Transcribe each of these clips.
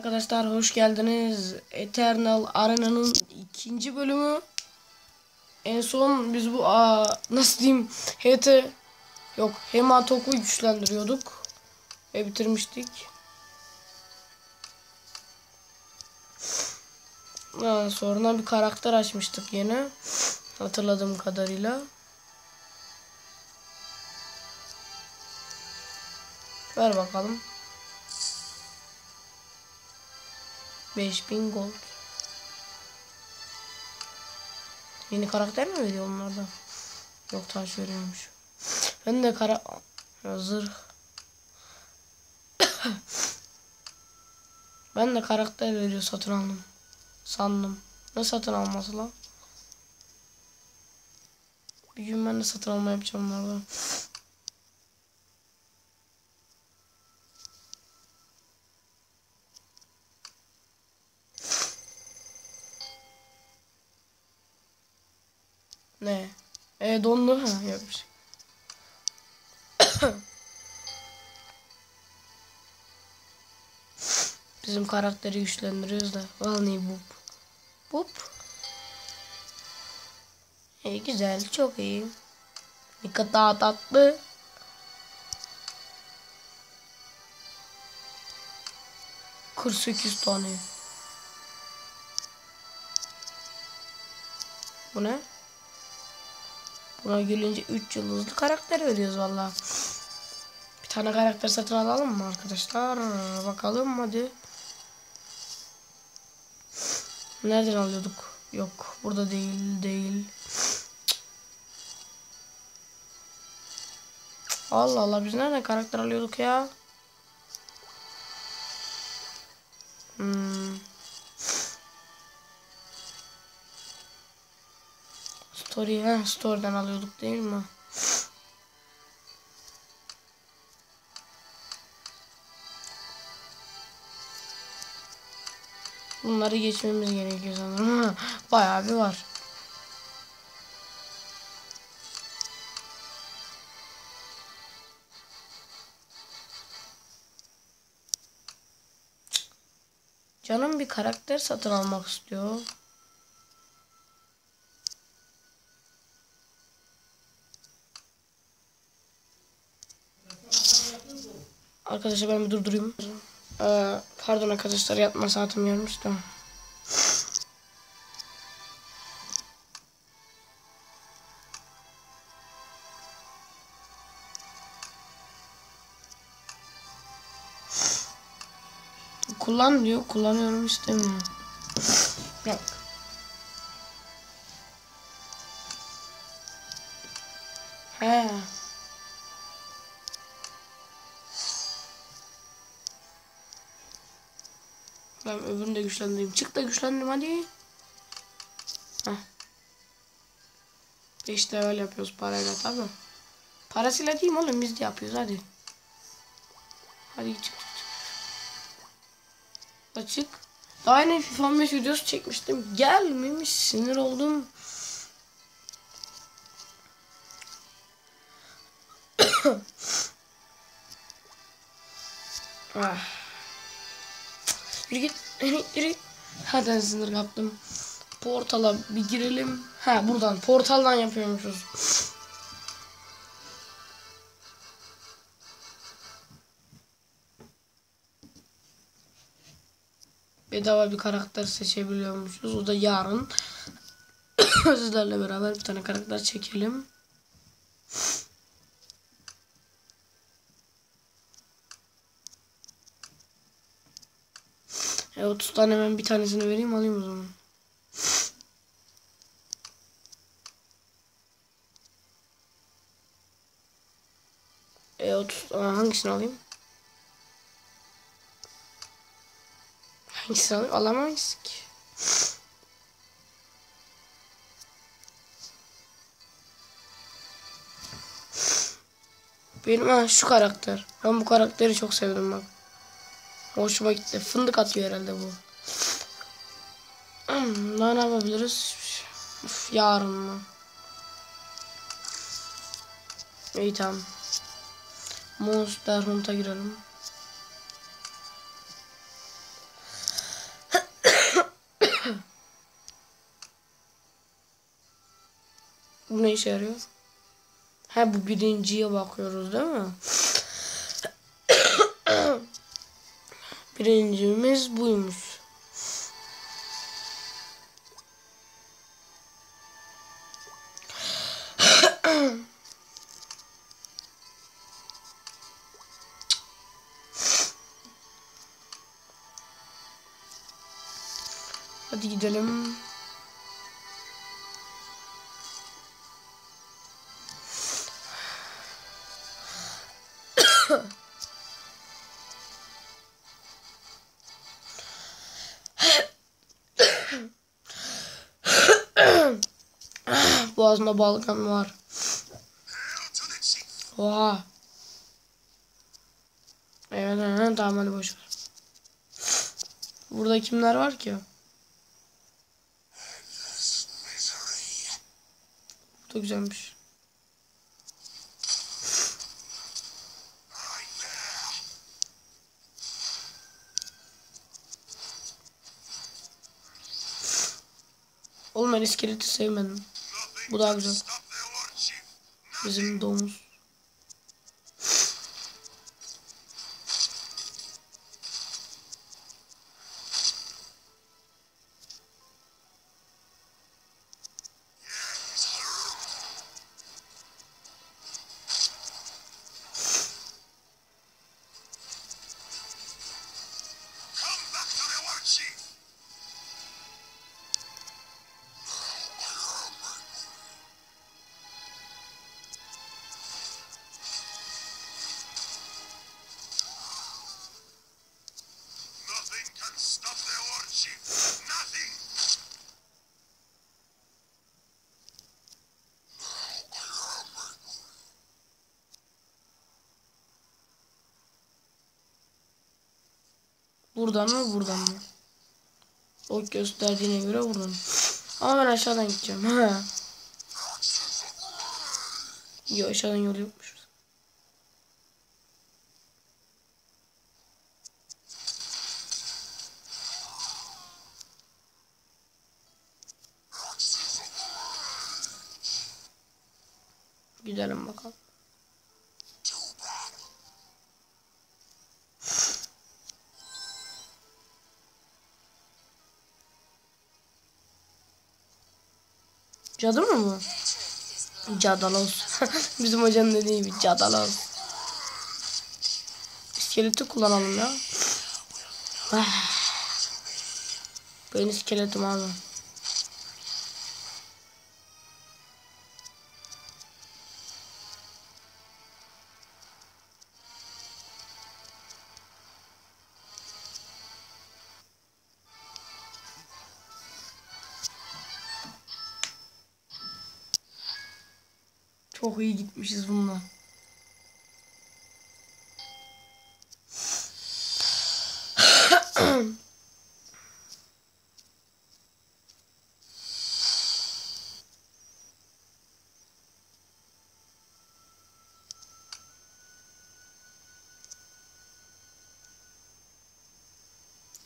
Arkadaşlar hoş geldiniz. Eternal Arena'nın ikinci bölümü. En son biz bu aa, nasıl diyeyim HT yok Hematok'u güçlendiriyorduk ve bitirmiştik. Sonra bir karakter açmıştık yine hatırladığım kadarıyla. Ver bakalım. 5000 gold. Yeni karakter mi veriyor onlardan? Yok taş veriyormuş. Ben de kara... Hazır. ben de karakter veriyor satın aldım. Sandım. Ne satın alması lan? Bir gün ben de satın alma yapacağım onlardan. Ne? E dondu ha yapmış. Bizim karakteri güçlendiriyoruz da. Vallahi bup. Bup. İyi güzel çok iyi. Ne kadar tatlı. Kırk sekiz tane. Bu ne? Buna gelince 3 yıldızlı karakter veriyoruz valla. Bir tane karakter satın alalım mı arkadaşlar? Bakalım hadi. Nereden alıyorduk? Yok burada değil değil. Allah Allah biz nereden karakter alıyorduk ya? Story, ha story'den alıyorduk değil mi? Bunları geçmemiz gerekiyor sanırım. Bayağı bir var. Canım bir karakter satın almak istiyor. Arkadaşlar ben bir durdurayım. Ee, pardon arkadaşlar yatma saatim gelmiş de. Kullan diyor. Kullanıyorum istemiyor. Yok. He. Ben öbürünü de güçlendireyim. Çık da güçlendim hadi. Heh. İşte öyle yapıyoruz parayla tabi. Parasıyla değil mi oğlum biz de yapıyoruz hadi. Hadi çık çık çık. Açık. Daha yeni FIFA 15 videosu çekmiştim. Gelmemiş sinir oldum. ah. Yürü git. Yürü. Hadi sınır kaptım. Portala bir girelim. Ha buradan. Portaldan yapıyormuşuz. Bedava bir karakter seçebiliyormuşuz. O da yarın. Sizlerle beraber bir tane karakter çekelim. E 30 tane ben bir tanesini vereyim alayım o zaman. E 30 Aa, hangisini alayım? Hangisini alayım? Alamayız ki. Benim ha şu karakter. Ben bu karakteri çok sevdim bak. Hoşuma gitti. Fındık atıyor herhalde bu. Hmm, ne yapabiliriz? Uf, yarın mı? İyi tamam. Monster Hunt'a girelim. bu ne işe yarıyor? Ha bu birinciye bakıyoruz değil mi? Birincimiz buymuş. Hadi gidelim. Boğazımda balgam var. Oha. Evet, evet tamam hadi boş ver. Burada kimler var ki? Da güzelmiş. Oğlum ben iskeleti sevmedim. Bu daha güzel. Bizim domuz. Buradan mı buradan mı? O gösterdiğine göre buradan. Ama ben aşağıdan gideceğim. Ha. Yok aşağıdan yol yokmuş. Gidelim bakalım. Cadı mı bu? Cadalos. Bizim hocanın dediği gibi cadalos. İskeleti kullanalım ya. Ah. Benim iskeletim abi. Çok iyi gitmişiz bununla.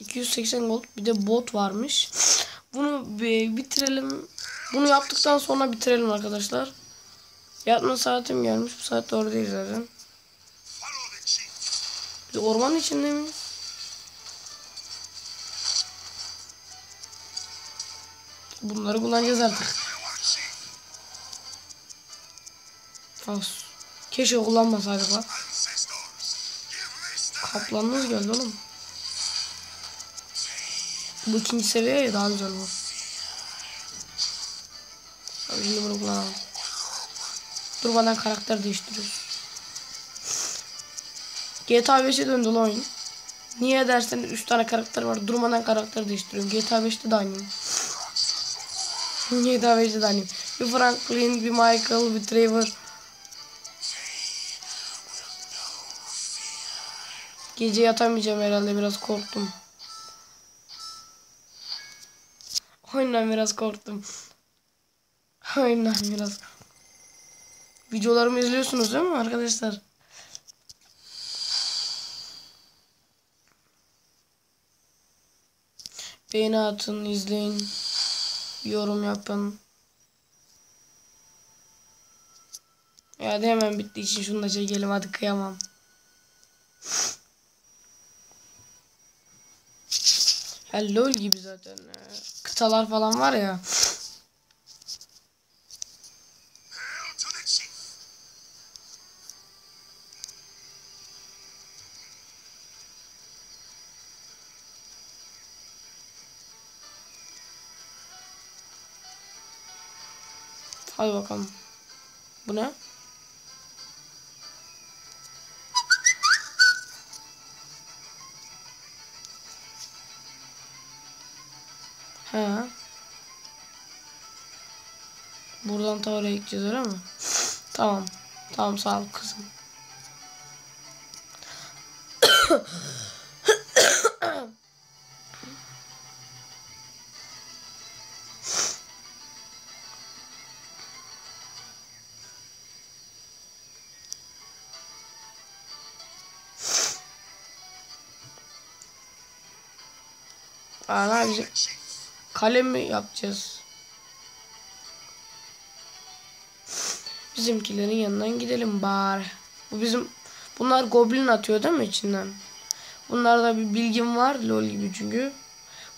...280 gold bir de bot varmış. Bunu bitirelim. Bunu yaptıktan sonra bitirelim arkadaşlar. Yatma saatim gelmiş. Bu saat doğru değil zaten. Biz ormanın içinde miyiz? Bunları kullanacağız artık. As. Keşke kullanmasaydık lan. Kaplanınız geldi oğlum. Bu ikinci seviye ya daha güzel bu. Şimdi bunu kullanalım. Durmadan karakter değiştiriyoruz. GTA 5'e döndü lan oyun. Niye derseniz 3 tane karakter var. Durmadan karakter değiştiriyorum. GTA 5'te de aynıyım. GTA 5'te de aynıyım. Bir Franklin, bir Michael, bir Trevor. Gece yatamayacağım herhalde biraz korktum. Oyundan biraz korktum. Oyundan biraz. Videolarımı izliyorsunuz değil mi arkadaşlar? Beğeni atın, izleyin. Yorum yapın. Ya hadi hemen bittiği için şunu da çekelim hadi kıyamam. Ya lol gibi zaten. ya. Kıtalar falan var ya. Hadi bakalım. Bu ne? He. Buradan ta oraya gideceğiz öyle mi? Tamam. Tamam sağ ol kızım. Bizim Chief. kale mi yapacağız? Bizimkilerin yanından gidelim bari. Bu bizim bunlar goblin atıyor değil mi içinden? Bunlarda bir bilgim var lol gibi çünkü.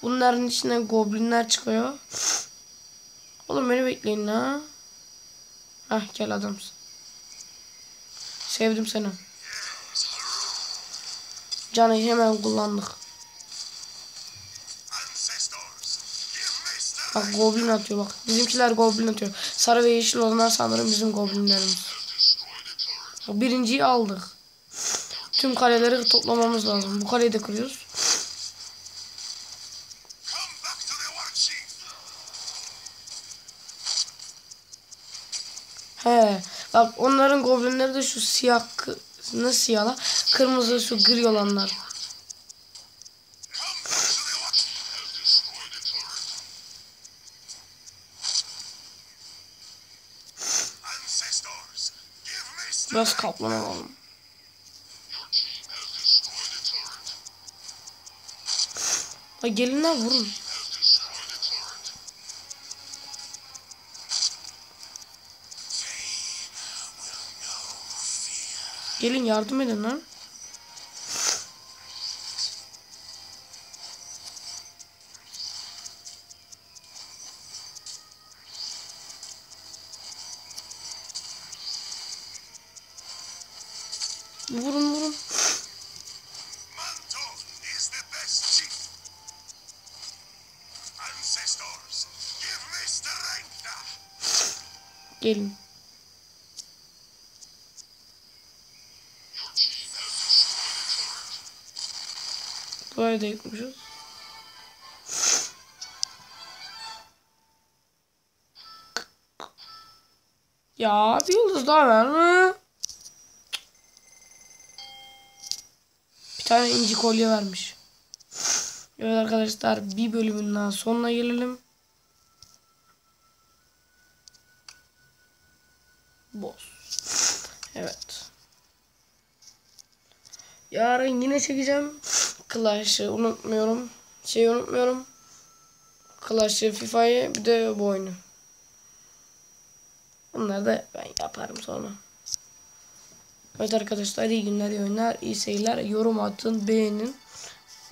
Bunların içinden goblinler çıkıyor. Oğlum beni bekleyin ha. Hah gel adamsın. Sevdim seni. Canı hemen kullandık. Bak goblin atıyor bak. Bizimkiler goblin atıyor. Sarı ve yeşil olanlar sanırım bizim goblinlerimiz. Birinciyi aldık. Tüm kaleleri toplamamız lazım. Bu kaleyi de kırıyoruz. He. Bak onların goblinleri de şu siyah kı- ne siyah la? Kırmızı şu gri olanlar. Biraz kaplan alalım. La gelinler vurun. Gelin yardım edin lan. Me strength. Gelin. Burayı da yıkmışız. Ya bir yıldız daha ver mi? Bir tane inci kolye vermiş. Evet arkadaşlar bir bölümün daha sonuna gelelim. Boss. Evet. Yarın yine çekeceğim. Clash'ı unutmuyorum. Şeyi unutmuyorum. Clash'ı, FIFA'yı bir de bu oyunu. Bunları da ben yaparım sonra. Evet arkadaşlar iyi günler, iyi oyunlar, iyi seyirler. Yorum atın, beğenin.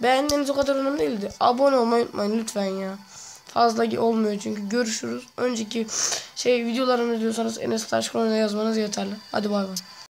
Beğenmeniz o kadar önemli değildi. Abone olmayı unutmayın lütfen ya. Fazla olmuyor çünkü. Görüşürüz. Önceki şey videolarımı izliyorsanız Enes Taşkın'a yazmanız yeterli. Hadi bay bay.